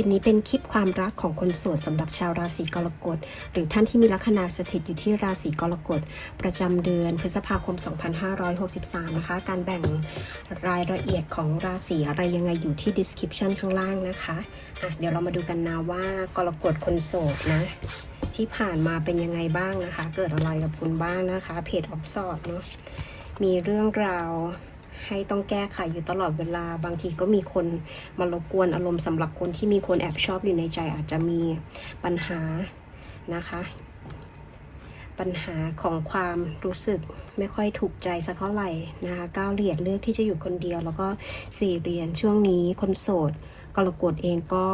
ลิปนี้เป็นคลิปความรักของคนโสดสำหรับชาวราศีกรกฎ หรือท่านที่มีลัคนาสถิตอยู่ที่ราศีกรกฎ ประจำเดือนพฤษภาคม 2563 นะคะ การแบ่งรายละเอียดของราศีอะไรยังไงอยู่ที่ description ข้างล่างนะคะอะเดี๋ยวเรามาดูกันนะว่ากรกฎคนโสดนะที่ผ่านมาเป็นยังไงบ้างนะคะ เกิดอะไรกับคุณบ้างนะคะ เพจออฟสอดเนาะมีเรื่องราว ให้ต้องแก้ไขอยู่ตลอดเวลา บางทีก็มีคนมารบกวนอารมณ์สำหรับคนที่มีคนแอบชอบอยู่ในใจอาจจะมีปัญหานะคะ ปัญหาของความรู้สึกไม่ค่อยถูกใจสักเท่าไหร่นะคะก้าวเหรียญเลือกที่จะอยู่คนเดียว แล้วก็สี่เหรียญช่วงนี้คนโสดกรกฎเองก็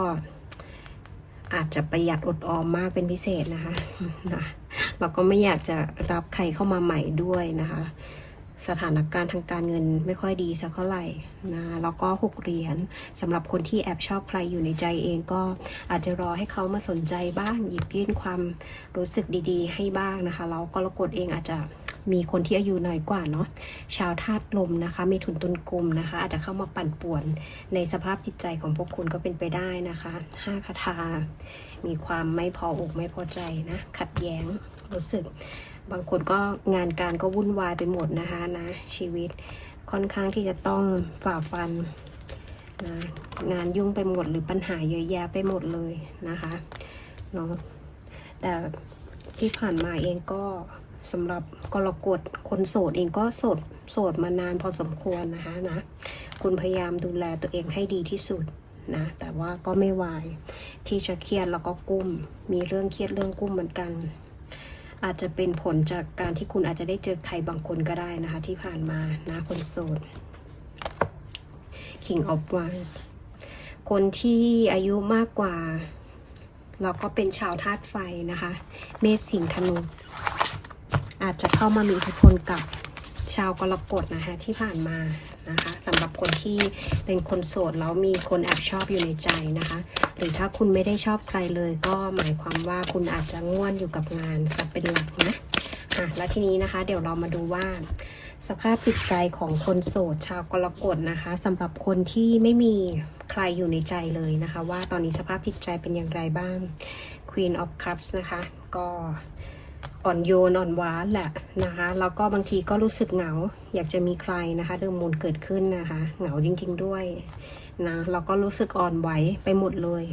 อาจจะประหยัดอดออมมากเป็นพิเศษนะคะนะเราก็ไม่อยากจะรับใครเข้ามาใหม่ด้วยนะคะ สถานการณ์ทางการเงินไม่ค่อยดีสักเท่าไหร่นะแล้วก็หกเหรียญสำหรับคนที่แอบชอบใครอยู่ในใจเองก็อาจจะรอให้เขามาสนใจบ้าง หยิบยื่นความรู้สึกดีๆ ให้บ้างนะคะแล้วกรกฎเองอาจจะมีคนที่อายุน้อยกว่าเนาะชาวธาตุลมนะคะมีทุนตุนกลุ่มนะคะ อาจจะเข้ามาปั่นป่วนในสภาพจิตใจของพวกคุณก็เป็นไปได้นะคะห้าคาถามีความไม่พออกไม่พอใจนะขัดแย้งรู้สึก บางคนก็งานการก็วุ่นวายไปหมดนะคะนะชีวิตค่อนข้างที่จะต้องฝ่าฟันนะงานยุ่งไปหมดหรือปัญหาเยอะแยะไปหมดเลยนะคะเนาะแต่ที่ผ่านมาเองก็สำหรับกรกฎคนโสดเองก็โสดโสดมานานพอสมควรนะคะนะคุณพยายามดูแลตัวเองให้ดีที่สุดนะแต่ว่าก็ไม่วายที่จะเครียดแล้วก็กุ้มมีเรื่องเครียดเรื่องกุ้มเหมือนกัน อาจจะเป็นผลจากการที่คุณอาจจะได้เจอใครบางคนก็ได้นะคะ ที่ผ่านมานะคนโสด King of Wands คนที่อายุมากกว่า เราก็เป็นชาวธาตุไฟนะคะ เมษสิงห์ธนู อาจจะเข้ามามีอิทธิพลกับชาวกรกฎนะคะที่ผ่านมานะคะสำหรับคนที่เป็นคนโสดแล้วมีคนแอบชอบอยู่ในใจนะคะ หรือถ้าคุณไม่ได้ชอบใครเลยก็หมายความว่าคุณอาจจะง่วนอยู่กับงานสักเป็นหลักนะอะแล้วทีนี้นะคะ เดี๋ยวเรามาดูว่า สภาพจิตใจของคนโสดชาวกรกฎนะคะสำหรับคนที่ไม่มีใครอยู่ในใจเลยนะคะ ว่าตอนนี้สภาพจิตใจเป็นอย่างไรบ้าง Queen of Cups นะคะ ก็อ่อนโยนอ่อนหวานแหละนะคะแล้วก็บางทีก็รู้สึกเหงา อยากจะมีใครนะคะเดิมมูลเกิดขึ้นนะคะ เหงาจริง ๆ ด้วย นะแล้วก็รู้สึกอ่อนไหวไปหมดเลย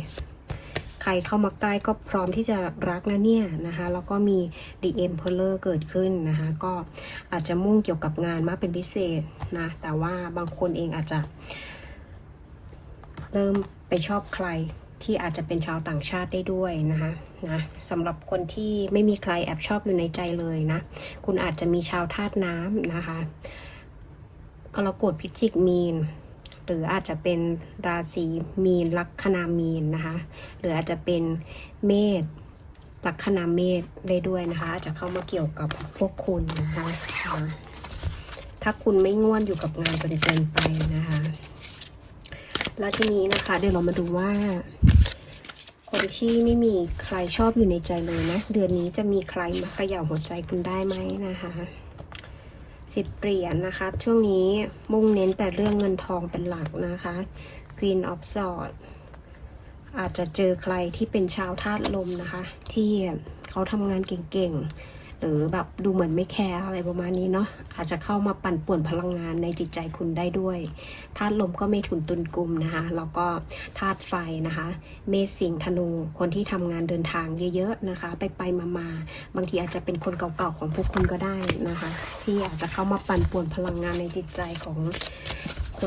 ใครเข้ามาใกล้ก็พร้อมที่จะรักนะเนี่ยนะคะแล้วก็มี The Emperor เกิดขึ้นนะคะก็อาจจะมุ่งเกี่ยวกับงานมากเป็นพิเศษนะแต่ว่าบางคนเองอาจจะ เริ่มไปชอบใครที่อาจจะเป็นชาวต่างชาติได้ด้วยนะคะนะสำหรับคนที่ไม่มีใครแอบชอบอยู่ในใจเลยนะ คุณอาจจะมีชาวธาตุน้ำนะคะกรกฎพิจิกมีน หรืออาจจะเป็นราศีมีนลัคนามีนนะคะ หรืออาจจะเป็นเมษลัคนาเมษได้ด้วยนะคะ อาจจะเข้ามาเกี่ยวกับพวกคุณนะคะถ้าคุณไม่ง่วนอยู่กับงานจนเกินไปนะคะ แล้วทีนี้นะคะเดี๋ยวเรามาดูว่า คนที่ไม่มีใครชอบอยู่ในใจเลยนะ เดือนนี้จะมีใครมาเขย่าหัวใจคุณได้ไหมนะคะ สิบเหรียญนะคะ ช่วงนี้มุ่งเน้นแต่เรื่องเงินทองเป็นหลักนะคะ Queen of Swords อาจจะเจอใครที่เป็นชาวธาตุลมนะคะ ที่เขาทำงานเก่งๆ หรือแบบดูเหมือนไม่แคร์อะไรประมาณนี้เนาะอาจจะเข้ามาปั่นป่วนพลังงานในจิตใจคุณได้ด้วยธาตุลมก็ไม่ถุนตุนกลุ่มนะคะแล้วก็ธาตุไฟนะคะ เมษสิงธนูคนที่ทำงานเดินทางเยอะๆนะคะ ไปไปมามาบางทีอาจจะเป็นคนเก่าๆของพวกคุณก็ได้นะคะ ที่อาจจะเข้ามาปั่นป่วนพลังงานในจิตใจของ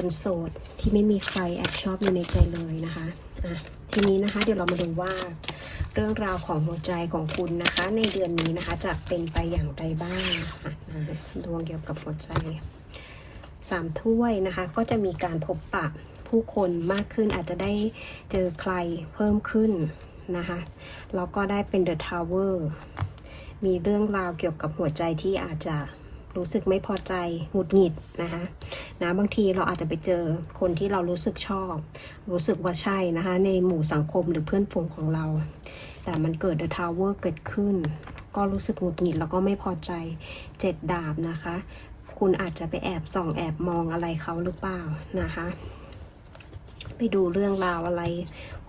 คนโสดที่ไม่มีใครแอบชอบอยู่ในใจเลยนะคะอะทีนี้นะคะเดี๋ยวเรามาดูว่าเรื่องราวของหัวใจของคุณนะคะ ในเดือนนี้นะคะจะเป็นไปอย่างไรบ้างนะคะดวงเกี่ยวกับหัวใจสามถ้วยนะคะ ก็จะมีการพบปะผู้คนมากขึ้นอาจจะได้เจอใครเพิ่มขึ้นนะคะแล้วก็ได้เป็นเดอะทาวเวอร์มีเรื่องราวเกี่ยวกับหัวใจที่อาจจะ รู้สึกไม่พอใจหงุดหงิดนะคะนะบางทีเราอาจจะไปเจอคนที่เรารู้สึกชอบ รู้สึกว่าใช่นะคะในหมู่สังคมหรือเพื่อนฝูงของเรา แต่มันเกิด The Tower เกิดขึ้น ก็รู้สึกหงุดหงิดแล้วก็ไม่พอใจเจ็ดดาบนะคะ คุณอาจจะไปแอบส่องแอบมองอะไรเขาหรือเปล่านะคะไปดูเรื่องราวอะไร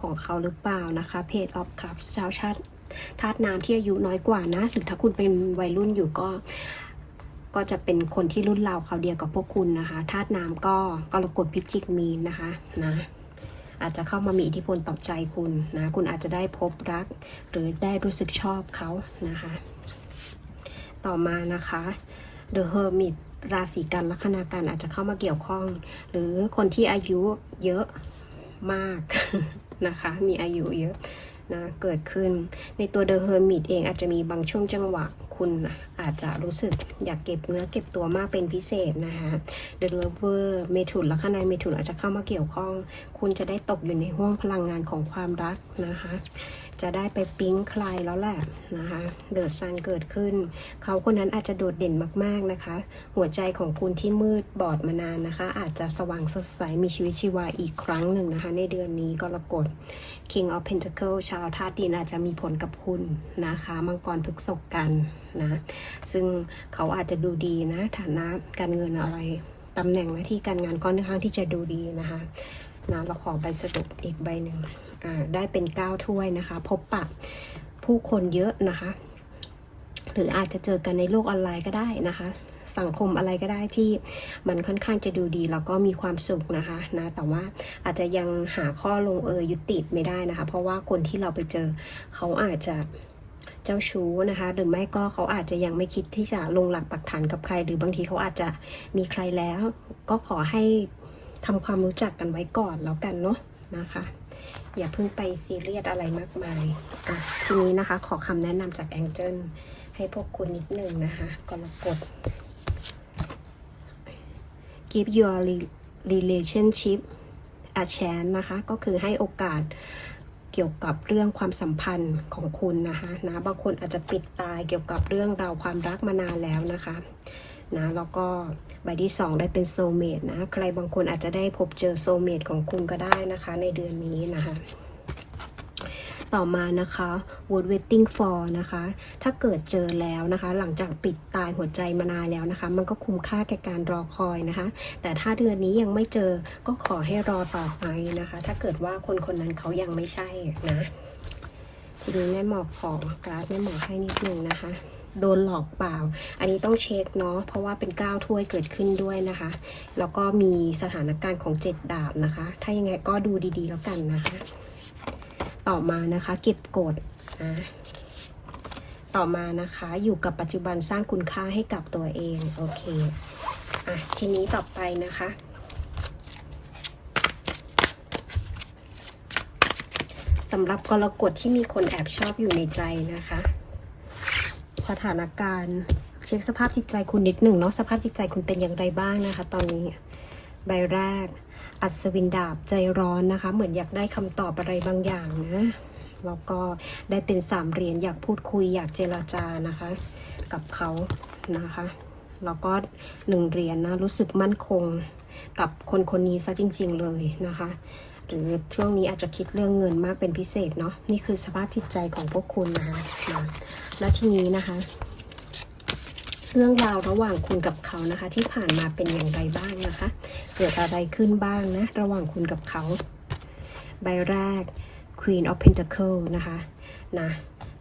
ของเขาหรือเปล่านะคะเพจออฟคับชาวชาติธาตุน้ำที่อายุน้อยกว่านะ หรือถ้าคุณเป็นวัยรุ่นอยู่ก็ ก็จะเป็นคนที่รุ่นราเขาเดียวกับพวกคุณนะคะธาตุน้ำก็กรกฎพิจิกมีนนะคะนะอาจจะเข้ามามีอิทธิพลต่อใจคุณนะคุณอาจจะได้พบรัก หรือได้รู้สึกชอบเขานะคะ ต่อมานะคะ The Hermit ราศีกันลัคนากันอาจจะเข้ามาเกี่ยวข้อง หรือคนที่อายุเยอะมากนะคะ มีอายุเยอะนะเกิดขึ้นในตัว The Hermit เองอาจจะมีบางช่วงจังหวะ คุณอาจจะรู้สึกอยากเก็บเนื้อเก็บตัวมากเป็นพิเศษนะคะเดลเวอร์เมถุนลัคนาเมถุนอาจจะเข้ามาเกี่ยวข้อง คุณจะได้ตกอยู่ในห้วงพลังงานของความรักนะคะ จะได้ไปปิ๊งใครแล้วแหละนะคะเดิดซันเกิดขึ้น เขาคนนั้นอาจจะโดดเด่นมากๆนะคะ หัวใจของคุณที่มืดบอดมานานนะคะ อาจจะสว่างสดใสมีชีวิตชีวาอีกครั้งหนึ่งนะคะ ในเดือนนี้กรกฎ King of Pentacle ชาวธาตุดินอาจจะมีผลกับคุณนะคะมังกรพฤกษกกันนะซึ่งเขาอาจจะดูดีนะฐานะการเงินอะไรตำแหน่งหน้าที่การงานก็ค่อนข้างที่จะดูดีนะคะ นะเราขอใบสรุปอีกใบหนึ่งได้เป็นเก้าถ้วยนะคะ พบปะผู้คนเยอะนะคะ หรืออาจจะเจอกันในโลกออนไลน์ก็ได้นะคะสังคมอะไรก็ได้ที่มันค่อนข้างจะดูดีแล้วก็มีความสุขนะคะนะแต่ว่าอาจจะยังหาข้อลงเอยยุติไม่ได้นะคะ เพราะว่าคนที่เราไปเจอเขาอาจจะเจ้าชู้นะคะหรือไม่ก็เขาอาจจะยังไม่คิดที่จะลงหลักปักฐานกับใคร หรือบางทีเขาอาจจะมีใครแล้ว ก็ขอให้ ทำความรู้จักกันไว้ก่อนแล้วกันเนาะนะคะ อย่าเพิ่งไปซีเรียสอะไรมากมายอะทีนี้นะคะ ขอคำแนะนำจากแองเจิลให้พวกคุณนิดหนึ่งนะคะกรกฎ give your relationship a chance นะคะ ก็คือให้โอกาสเกี่ยวกับเรื่องความสัมพันธ์ของคุณนะคะนะบางคนอาจจะปิดตายเกี่ยวกับเรื่องราวความรักมานานแล้วนะคะ นะแล้วก็ใบที่ 2 ได้เป็นโซเมตนะ ใครบางคนอาจจะได้พบเจอโซเมตของคุณก็ได้นะคะ ในเดือนนี้นะคะต่อมานะคะ would waiting for นะคะ ถ้าเกิดเจอแล้วนะคะ หลังจากปิดตายหัวใจมานานแล้วนะคะ มันก็คุ้มค่าแก่การรอคอยนะคะ แต่ถ้าเดือนนี้ยังไม่เจอก็ขอให้รอต่อไปนะคะ ถ้าเกิดว่าคนคนนั้นเขายังไม่ใช่นะทีนี้แม่หมอกขอการ์ดแม่หมอกให้นิดนึงนะคะ โดนหลอกเปล่า อันนี้ต้องเช็คเนาะเพราะว่าเป็นก้าวถ้วยเกิดขึ้นด้วยนะคะ แล้วก็มีสถานการณ์ของเจ็ดดาบนะคะ ถ้ายังไงก็ดูดีๆแล้วกันนะคะ ต่อมานะคะ เก็บกดนะต่อมานะคะอยู่กับปัจจุบันสร้างคุณค่าให้กับตัวเองโอเคอะทีนี้ต่อไปนะคะสำหรับกรกฎที่มีคนแอบชอบอยู่ในใจนะคะ สถานการณ์ เช็คสภาพจิตใจคุณนิดหนึ่งเนาะสภาพจิตใจคุณเป็นอย่างไรบ้างนะคะ ตอนนี้ใบแรก อัศวินดาบใจร้อนนะคะ เหมือนอยากได้คำตอบอะไรบางอย่างนะแล้วก็ได้เป็นสามเหรียญอยากพูดคุยอยากเจรจานะคะ กับเขานะคะแล้วก็หนึ่งเหรียญนะรู้สึกมั่นคงกับคนคนนี้ซะจริง ๆ เลยนะคะ หรือช่วงนี้อาจจะคิดเรื่องเงินมากเป็นพิเศษเนาะนี่คือสภาพจิตใจของพวกคุณนะคะแล้วทีนี้นะคะ เรื่องราวระหว่างคุณกับเขานะคะ ที่ผ่านมาเป็นอย่างไรบ้างนะคะ เกิดอะไรขึ้นบ้างนะ ระหว่างคุณกับเขา ใบแรก Queen of Pentacle นะคะนะ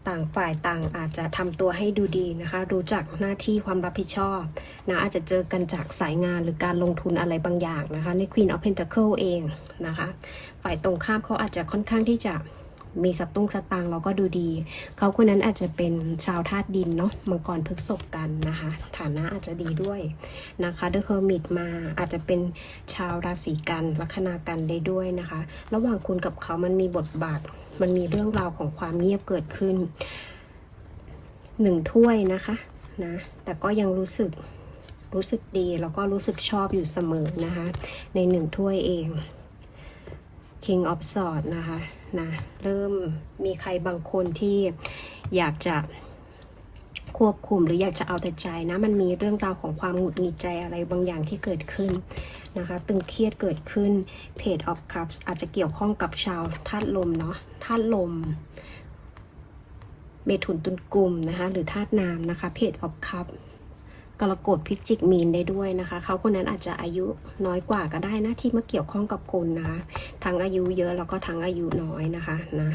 ต่างฝ่ายต่างอาจจะทำตัวให้ดูดีนะคะ รู้จักหน้าที่ความรับผิดชอบนะอาจจะเจอกันจากสายงานหรือการลงทุนอะไรบางอย่างนะคะ ใน Queen of Pentacle เองนะคะ ฝ่ายตรงข้ามเขาอาจจะค่อนข้างที่จะ มีสตุ้งสตางค์แล้วก็ดูดี เขาคนนั้นอาจจะเป็นชาวธาตุดินเนาะมังกรพฤกษกกันนะคะ ฐานะอาจจะดีด้วยนะคะเดอะเฮอร์มิตมาอาจจะเป็นชาวราศีกันลัคนากันได้ด้วยนะคะ ระหว่างคุณกับเขามันมีบทบาท มันมีเรื่องราวของความเงียบเกิดขึ้นหนึ่งถ้วยนะคะนะแต่ก็ยังรู้สึกรู้สึกดีแล้วก็รู้สึกชอบอยู่เสมอนะคะ ในหนึ่งถ้วยเอง King of Swords นะคะนะเริ่มมีใครบางคนที่อยากจะควบคุมหรืออยากจะเอาแต่ใจนะมันมีเรื่องราวของความหงุดหงิดใจอะไรบางอย่างที่เกิดขึ้นนะคะตึงเครียดเกิดขึ้น Page of Cups อาจจะเกี่ยวข้องกับชาวธาตุลมเนาะธาตุลม เมถุนตุลกลุ่มนะคะหรือธาตุน้ำนะคะ Page of Cups กรกฎพิจิกมีนได้ด้วยนะคะ เขาคนนั้นอาจจะอายุน้อยกว่าก็ได้นะที่มาเกี่ยวข้องกับคุณนะทั้งอายุเยอะแล้วก็ทั้งอายุน้อยนะคะนะ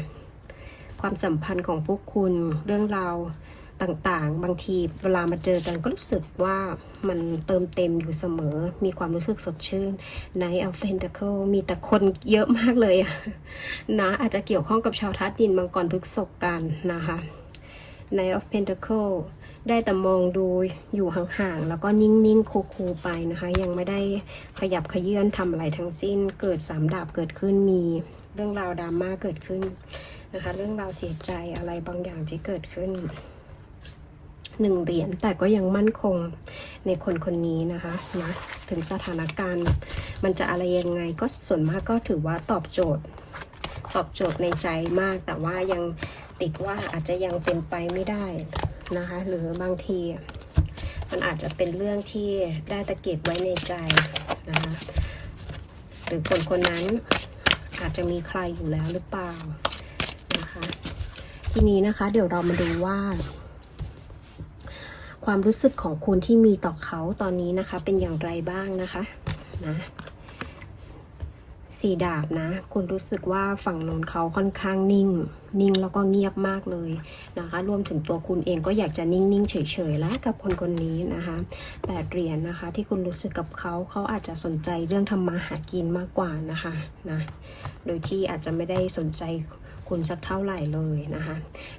ความสัมพันธ์ของพวกคุณเรื่องราวต่างๆ บางทีเวลามาเจอกันก็รู้สึกว่ามันเติมเต็มอยู่เสมอ มีความรู้สึกสดชื่นใน of Pentacle มีแต่คนเยอะมากเลยนะ อาจจะเกี่ยวข้องกับชาวทัดดินมังกรพฤกษกกันนะคะ Knight of Pentacle ได้แต่มองดูอยู่ห่างๆ แล้วก็นิ่งๆ คูลๆไปนะคะ ยังไม่ได้ขยับขยื่นทำอะไรทั้งสิ้น เกิดสามดาบเกิดขึ้นมีเรื่องราวดราม่าเกิดขึ้นนะคะ เรื่องราวเสียใจอะไรบางอย่างที่เกิดขึ้นหนึ่งเหรียญแต่ก็ยังมั่นคงในคนคนนี้นะคะนะถึงสถานการณ์ มันจะอะไรยังไงก็ส่วนมากก็ถือว่าตอบโจทย์ ตอบโจทย์ในใจมากแต่ว่ายังติดว่าอาจจะยังเป็นไปไม่ได้ นะคะ หรือบางที มันอาจจะเป็นเรื่องที่ได้ตะเก็บไว้ในใจนะคะหรือคนคนนั้นอาจจะมีใครอยู่แล้วหรือเปล่านะคะ ทีนี้นะคะ เดี๋ยวเรามาดูว่า ความรู้สึกของคุณที่มีต่อเขาตอนนี้นะคะ เป็นอย่างไรบ้างนะคะนะ สีดาบนะ คุณรู้สึกว่าฝั่งโน้นเขาค่อนข้างนิ่ง นิ่งแล้วก็เงียบมากเลยนะคะ รวมถึงตัวคุณเองก็อยากจะนิ่งๆเฉยๆแล้วกับคนคนนี้นะคะแปดเหรียญนะคะ ที่คุณรู้สึกกับเขาเขาอาจจะสนใจเรื่องทำมาหากินมากกว่านะคะนะโดยที่อาจจะไม่ได้สนใจคุณสักเท่าไหร่เลยนะคะ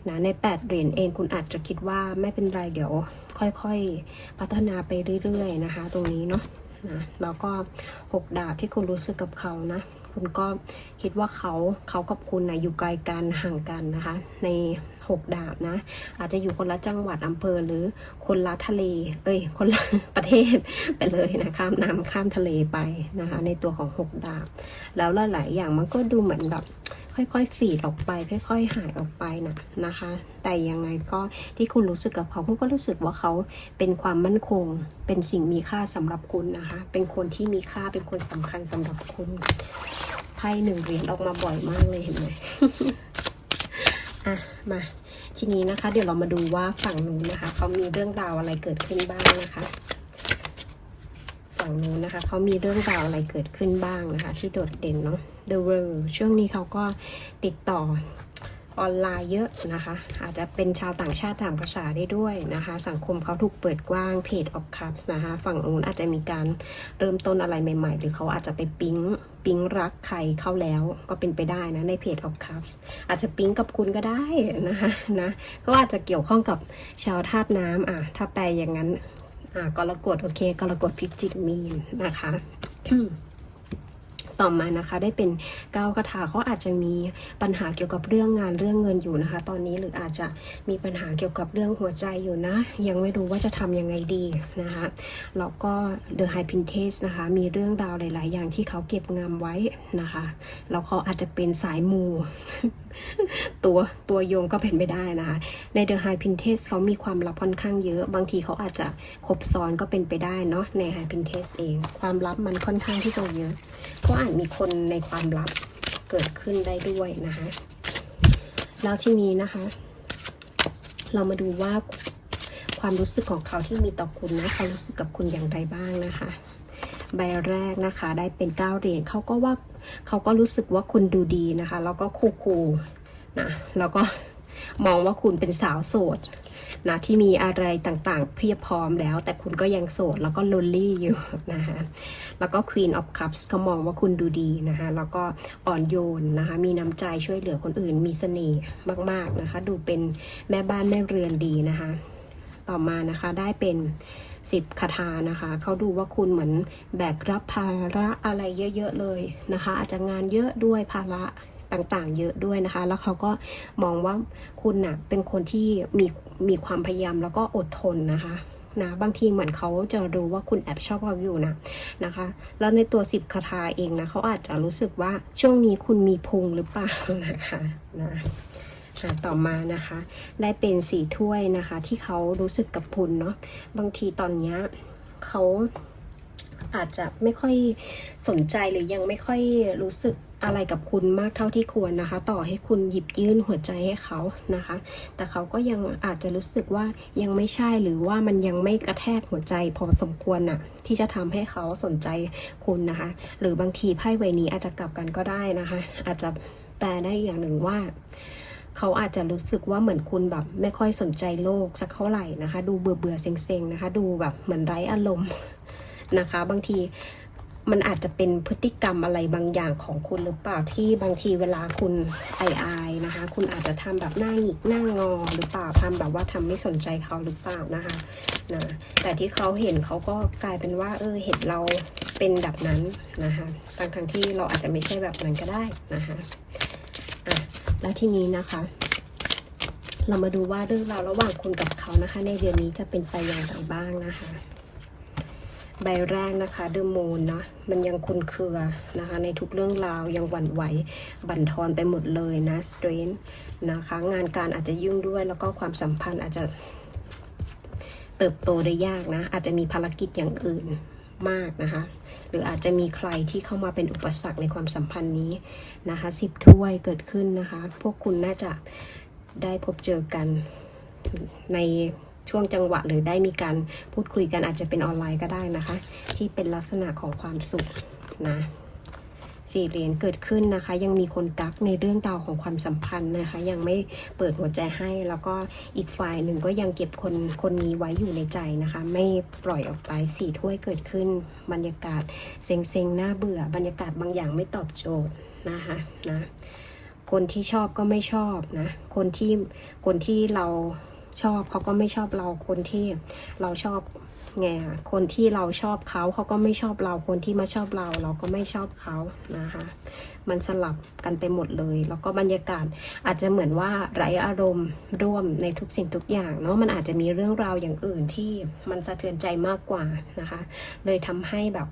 นะในแปดเหรียญเองคุณอาจจะคิดว่าไม่เป็นไรเดี๋ยว ค่อยๆ พัฒนาไปเรื่อยๆนะคะ ตรงนี้เนาะ นะแล้วก็หกดาบที่คุณรู้สึกกับเขานะ คุณก็คิดว่าเขาเขากับคุณนะอยู่ไกลกันห่างกันนะคะ ในหกดาบนะ อาจจะอยู่คนละจังหวัดอำเภอหรือคนละทะเล เอ้ย คนละประเทศไปเลยนะข้ามน้ำข้ามทะเลไปนะคะ ในตัวของหกดาบ แล้วหลายๆอย่างมันก็ดูเหมือนแบบ ค่อยๆฝีดออกไป ค่อย ๆ หายออกไปนะนะคะ แต่ยังไงก็ที่คุณรู้สึกกับเขาคุณก็รู้สึกว่าเขาเป็นความมั่นคง เป็นสิ่งมีค่าสำหรับคุณนะคะ เป็นคนที่มีค่าเป็นคนสำคัญสำหรับคุณไพ่หนึ่งเหรียญออกมาบ่อยมากเลยเห็นไหมอะมาทีนี้นะคะ เดี๋ยวเรามาดูว่าฝั่งนู้นนะคะเขามีเรื่องราวอะไรเกิดขึ้นบ้างนะคะ ฝั่งนู้นนะคะเขามีเรื่องราวอะไรเกิดขึ้นบ้างนะคะ ที่โดดเด่นเนาะ The World ช่วงนี้เขาก็ติดต่อออนไลน์เยอะนะคะ อาจจะเป็นชาวต่างชาติต่างภาษาได้ด้วยนะคะ สังคมเขาถูกเปิดกว้างเพจ of cups นะคะ ฝั่งนู้นอาจจะมีการเริ่มต้นอะไรใหม่ ๆ หรือเขาอาจจะไปปิ๊งปิ๊งรักใครเข้าแล้วก็เป็นไปได้นะในเพจ of cups อาจจะปิ๊งกับคุณก็ได้นะคะนะก็อาจจะเกี่ยวข้องกับชาวธาตุน้ำอะถ้าแปลอย่างนั้น กรกฎโอเค กรกฎพิจิกมีนนะคะ ต่อมานะคะได้เป็นเก้าคาถาเขาอาจจะมีปัญหาเกี่ยวกับเรื่องงานเรื่องเงินอยู่นะคะ ตอนนี้หรืออาจจะมีปัญหาเกี่ยวกับเรื่องหัวใจอยู่นะ ยังไม่รู้ว่าจะทำยังไงดีนะคะแล้วก็ The High Princess นะคะมีเรื่องราวหลาย ๆ อย่างที่เขาเก็บงำไว้นะคะแล้วเขาอาจจะเป็นสายมูตัวตัวโยงก็เป็นไปได้นะคะ ใน The High Princess เขามีความลับค่อนข้างเยอะ บางทีเขาอาจจะครบซ้อนก็เป็นไปได้เนาะใน High Princess เอง ความลับมันค่อนข้างที่จะเยอะก็อาจมีคนในความลับเกิดขึ้นได้ด้วยนะคะแล้วที่นี้นะคะ เรามาดูว่าความรู้สึกของเขาที่มีต่อคุณนะเขารู้สึกกับคุณอย่างไรบ้างนะคะ ใบแรกนะคะ ได้เป็นเก้าเหรียญเขาก็ว่าเขาก็รู้สึกว่าคุณดูดีนะคะ แล้วก็คูคูนะแล้วก็มองว่าคุณเป็นสาวโสดนะที่มีอะไรต่างๆ เพียบพร้อมแล้ว แต่คุณก็ยังโสดแล้วก็ลนลี่อยู่นะคะ แล้วก็ Queen of Cups ก็มองว่าคุณดูดีนะคะแล้วก็อ่อนโยนนะคะมีน้ำใจช่วยเหลือคนอื่น มีเสน่ห์มากๆนะคะ ดูเป็นแม่บ้านแม่เรือนดีนะคะต่อมานะคะได้เป็นสิบคาถานะคะเขาดูว่าคุณเหมือนแบกรับภาระอะไรเยอะ ๆ เลยนะคะ อาจจะงานเยอะด้วยภาระต่างๆ เยอะด้วยนะคะ แล้วเขาก็มองว่าคุณน่ะเป็นคนที่มีมีความพยายามแล้วก็อดทนนะคะ นะ บางทีเหมือนเขาจะรู้ว่าคุณแอบชอบเขาอยู่นะนะคะ แล้วในตัวสิบคาถาเองนะเขาอาจจะรู้สึกว่าช่วงนี้คุณมีพุงหรือเปล่านะคะนะต่อมานะคะ ได้เป็นสีถ้วยนะคะ ที่เขารู้สึกกับคุณเนาะบางทีตอนเนี้ยเขา อาจจะไม่ค่อยสนใจหรือยังไม่ค่อยรู้สึกอะไรกับคุณมากเท่าที่ควรนะคะ ต่อให้คุณหยิบยื่นหัวใจให้เขานะคะ แต่เขาก็ยังอาจจะรู้สึกว่ายังไม่ใช่หรือว่ามันยังไม่กระแทกหัวใจพอสมควรน่ะที่จะทำให้เขาสนใจคุณนะคะ หรือบางทีไพ่ใบนี้อาจจะกลับกันก็ได้นะคะ อาจจะแปลได้อย่างหนึ่งว่าเขาอาจจะรู้สึกว่าเหมือนคุณแบบไม่ค่อยสนใจโลกสักเท่าไหร่นะคะ ดูเบื่อเบื่อเซ็งๆนะคะ ดูแบบเหมือนไร้อารมณ์ นะคะ บางทีมันอาจจะเป็นพฤติกรรมอะไรบางอย่างของคุณหรือเปล่าที่บางทีเวลาคุณไออายนะคะ คุณอาจจะทำแบบหน้าหงิกหน้างอหรือเปล่าทำแบบว่าทำไม่สนใจเขาหรือเปล่านะคะนะแต่ที่เขาเห็นเขาก็กลายเป็นว่า เออเห็นเราเป็นแบบนั้นนะคะทั้งทั้งที่เราอาจจะไม่ใช่แบบนั้นก็ได้นะคะอะแล้วทีนี้นะคะ เรามาดูว่าเรื่องราวระหว่างคุณกับเขานะคะ ในเดือนนี้จะเป็นไปอย่างไรบ้างนะคะ ใบแรกนะคะเดอะมูนเนาะมันยังคุนเครือนะคะ ในทุกเรื่องราวยังหวั่นไหว บั่นทอนไปหมดเลยนะสเตรนนะคะ งานการอาจจะยุ่งด้วยแล้วก็ความสัมพันธ์อาจจะเติบโตได้ยากนะ อาจจะมีภารกิจอย่างอื่นมากนะคะ หรืออาจจะมีใครที่เข้ามาเป็นอุปสรรคในความสัมพันธ์นี้นะคะสิบถ้วยเกิดขึ้นนะคะ พวกคุณน่าจะได้พบเจอกันใน ช่วงจังหวะหรือได้มีการพูดคุยกันอาจจะเป็นออนไลน์ก็ได้นะคะ ที่เป็นลักษณะของความสุขนะสี่เหรียญเกิดขึ้นนะคะ ยังมีคนกักในเรื่องราวของความสัมพันธ์นะคะ ยังไม่เปิดหัวใจให้แล้วก็อีกฝ่ายหนึ่งก็ยังเก็บคนคนนี้ไว้อยู่ในใจนะคะ ไม่ปล่อยออกไปสี่ถ้วยเกิดขึ้น บรรยากาศเซ็งๆน่าเบื่อบรรยากาศบางอย่างไม่ตอบโจทย์นะคะนะคนที่ชอบก็ไม่ชอบนะ คนที่คนที่เรา ชอบเขาก็ไม่ชอบเราคนที่เราชอบไงคนที่เราชอบเขาเขาก็ไม่ชอบเราคนที่มาชอบเรา เราก็ไม่ชอบเขานะคะ มันสลับกันไปหมดเลย แล้วก็บรรยากาศอาจจะเหมือนว่าไร้อารมณ์ร่วมในทุกสิ่งทุกอย่างเนาะมันอาจจะมีเรื่องราวอย่างอื่นที่มันสะเทือนใจมากกว่านะคะ เลยทำให้แบบ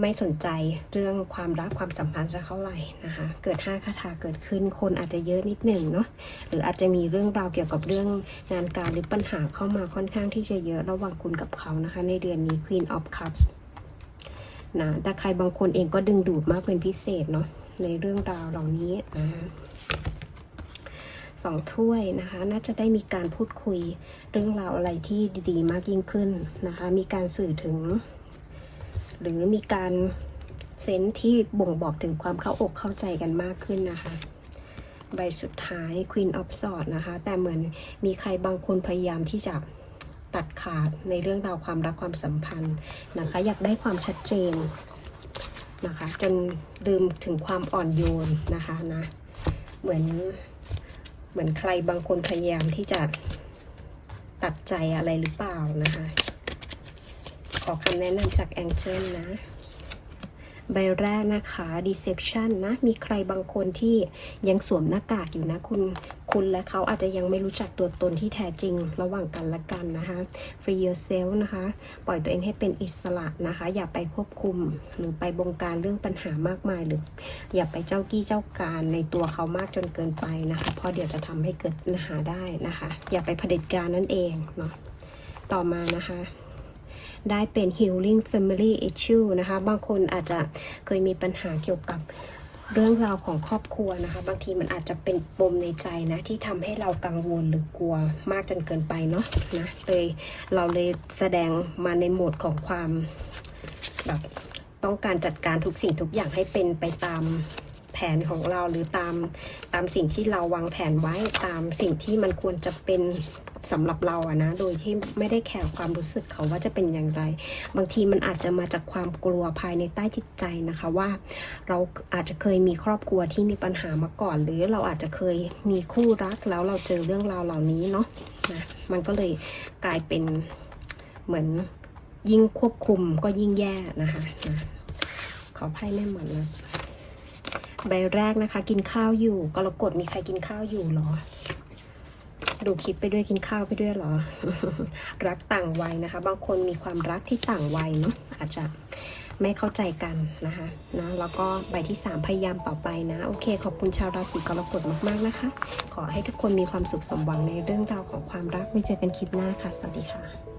ไม่สนใจเรื่องความรักความสัมพันธ์จะเท่าไหร่นะคะ เกิดห้าคาถาเกิดขึ้นคนอาจจะเยอะนิดหนึ่งเนาะหรืออาจจะมีเรื่องราวเกี่ยวกับเรื่องงานการหรือปัญหาเข้ามาค่อนข้างที่จะเยอะระหว่างคุณกับเขานะคะ ในเดือนนี้ Queen of Cups นะแต่ใครบางคนเองก็ดึงดูดมากเป็นพิเศษเนาะในเรื่องราวเหล่านี้นะสองถ้วยนะคะน่าจะได้มีการพูดคุยเรื่องราวอะไรที่ดีๆ มากยิ่งขึ้นนะคะ มีการสื่อถึง หรือมีการเซนที่บ่งบอกถึงความเข้าอกเข้าใจกันมากขึ้นนะคะ ใบสุดท้าย Queen of Swords นะคะ แต่เหมือนมีใครบางคนพยายามที่จะตัดขาดในเรื่องราวความรักความสัมพันธ์นะคะ อยากได้ความชัดเจนนะคะ จนลืมถึงความอ่อนโยนนะคะนะเหมือนเหมือนใครบางคนพยายามที่จะตัดใจอะไรหรือเปล่านะคะ อคำแนะนำจาก Angel นะ ใบแรกนะคะ deception นะ มีใครบางคนที่ยังสวมหน้ากากอยู่นะ คุณคุณและเขาอาจจะยังไม่รู้จักตัวตนที่แท้จริงระหว่างกันและกันนะคะ free yourself นะคะ ปล่อยตัวเองให้เป็นอิสระนะคะ อย่าไปควบคุม หรือไปบงการเรื่องปัญหามากมายหรือ อย่าไปเจ้ากี้เจ้าการในตัวเขามากจนเกินไปนะคะ เพราะเดี๋ยวจะทำให้เกิดปัญหาได้นะคะ อย่าไปเผด็จการนั่นเองเนาะ ต่อมานะคะ ได้เป็น healing family issue นะคะ บางคนอาจจะเคยมีปัญหาเกี่ยวกับเรื่องราวของครอบครัวนะคะ บางทีมันอาจจะเป็นปมในใจนะ ที่ทำให้เรากังวลหรือกลัวมากจนเกินไปเนาะนะเลยเราเลยแสดงมาในโหมดของความแบบต้องการจัดการทุกสิ่งทุกอย่างให้เป็นไปตาม แผนของเราหรือตามตามสิ่งที่เราวางแผนไว้ตามสิ่งที่มันควรจะเป็นสำหรับเราอะนะ โดยที่ไม่ได้แคร์ความรู้สึกเขาว่าจะเป็นอย่างไร บางทีมันอาจจะมาจากความกลัวภายในใต้จิตใจนะคะว่า เราอาจจะเคยมีครอบครัวที่มีปัญหามาก่อน หรือเราอาจจะเคยมีคู่รักแล้วเราเจอเรื่องราวเหล่านี้เนาะนะมันก็เลยกลายเป็นเหมือนยิ่งควบคุมก็ยิ่งแย่นะคะนะขอไพ่แม่หมดเลย ใบแรกนะคะ กินข้าวอยู่กรกฎมีใครกินข้าวอยู่หรอ ดูคลิปไปด้วยกินข้าวไปด้วยหรอ รักต่างวัยนะคะ บางคนมีความรักที่ต่างวัยเนาะอาจจะไม่เข้าใจกันนะคะนะแล้วก็ใบที่ 3 พยายามต่อไปนะ โอเค ขอบคุณชาวราศีกรกฎมากๆนะคะ ขอให้ทุกคนมีความสุขสมหวังในเรื่องราวของความรักไว้เจอกันคลิปหน้าค่ะ สวัสดีค่ะ